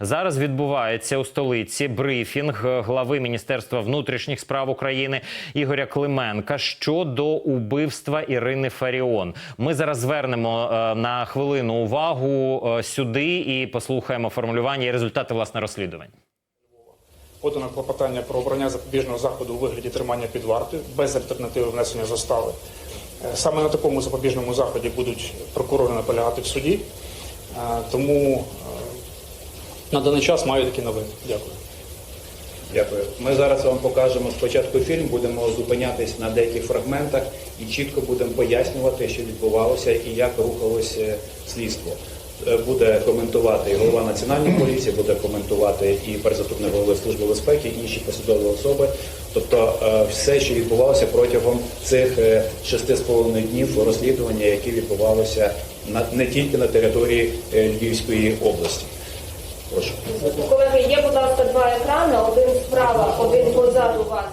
Зараз відбувається у столиці брифінг глави Міністерства внутрішніх справ України Ігоря Клименка щодо убивства Ірини Фаріон. Ми зараз звернемо е, на хвилину увагу е, сюди і послухаємо формулювання і результати власне розслідувань. подано клопотання про обрання запобіжного заходу у вигляді тримання під вартою без альтернативи внесення застави. Е, Саме на такому запобіжному заході будуть прокурори наполягати в суді, тому на даний час маю такі новини. Дякую. Дякую. Ми зараз вам покажемо спочатку фільм, будемо зупинятись на деяких фрагментах і чітко будемо пояснювати, що відбувалося і як рухалося слідство. Е, Буде коментувати і голова національної поліції, буде коментувати і перезаступник голови служби безпеки, і інші посадові особи. Тобто е, все, що відбувалося протягом цих е, шести з половиною днів розслідування, які відбувалося не тільки на території е, Львівської області. Прошу. Колеги, є, будь ласка, два екрани, один справа, один позаду вас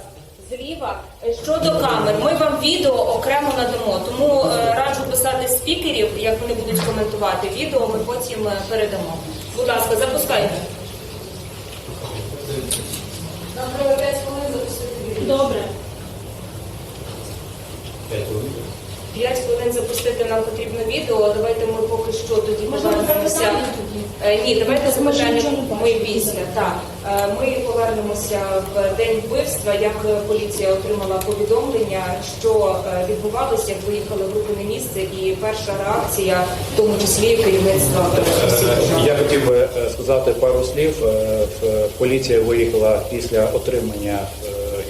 зліва. Щодо камер, ми вам відео окремо надамо, тому е, раджу писати спікерів, як вони будуть коментувати відео, ми потім е, передамо. Будь ласка, запускайте. Нам треба 5 хвилин запустити відео. Добре. 5 хвилин запустити нам потрібно відео. Давайте ми поки що тоді повернемося. Е, Ні, давайте запитання ми після. Так, Е, ми повернемося в день вбивства. Як поліція отримала повідомлення, що е, відбувалося, як виїхали групи на місце, і перша реакція, в тому числі керівництва. Я хотів би сказати пару слів. Поліція виїхала після отримання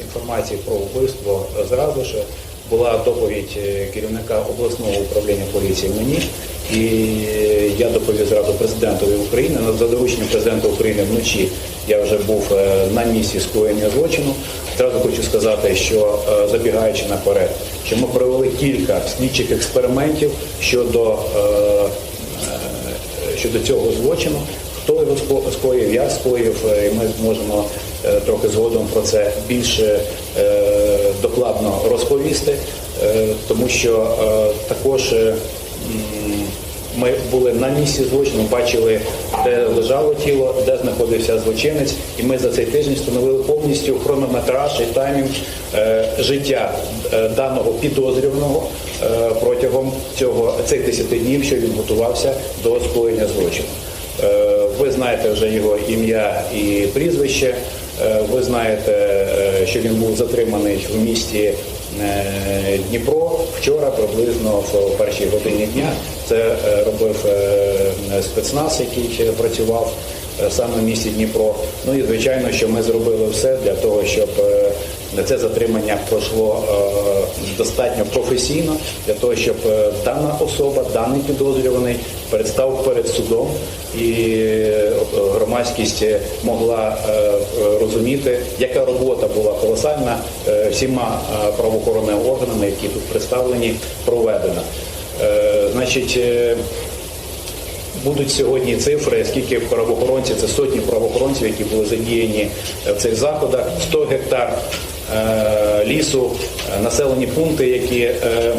інформації про вбивство зразу ж. Була доповідь е, керівника обласного управління поліції мені, і я доповів зразу президентові України. За дорученням президента України вночі я вже був е, на місці скоєння злочину. Зразу хочу сказати, що е, забігаючи наперед, що ми провели кілька слідчих експериментів щодо е, е, щодо цього злочину. Хто його ско- скоїв, як скоїв, е, і ми зможемо е, трохи згодом про це більше е, докладно розповісти, тому що також ми були на місці злочину, бачили, де лежало тіло, де знаходився злочинець, і ми за цей тиждень встановили повністю хронометраж і таймінг життя даного підозрюваного протягом цього цих 10 днів, що він готувався до скоєння злочину. Е, Ви знаєте вже його ім'я і прізвище. Е, Ви знаєте, е, що він був затриманий в місті Дніпро вчора, приблизно в першій годині дня. Це робив спецназ, який працював саме в місті Дніпро. Ну і звичайно, що ми зробили все для того, щоб е, це затримання пройшло е, достатньо професійно для того, щоб е, дана особа, даний підозрюваний представ перед судом і е, громадськість могла е, е, розуміти, яка робота була колосальна е, всіма е, правоохоронними органами, які тут представлені, проведена. Е, Значить, е, Будуть сьогодні цифри, скільки правоохоронців, це сотні правоохоронців, які були задіяні в цих заходах, 100 гектар лісу, е, населені пункти, які е,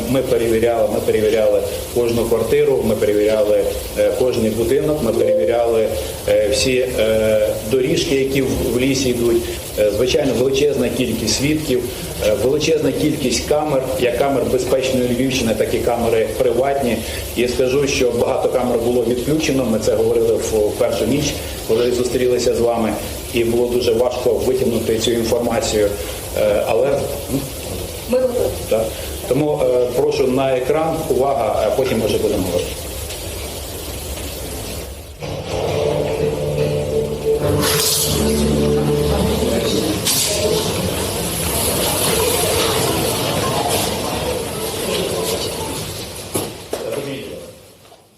ми перевіряли. Ми перевіряли кожну квартиру, ми перевіряли е, кожний будинок, ми перевіряли е, всі е, доріжки, які в, лісі йдуть. Е, Звичайно, величезна кількість свідків, е, величезна кількість камер, як камер безпечної Львівщини, так і камери приватні. І скажу, що багато камер було відключено. Ми це говорили в першу ніч, коли зустрілися з вами, і було дуже важко витягнути цю інформацію. Е, Але ну, Ми готові. Тому е, прошу на екран увага, а потім вже будемо говорити.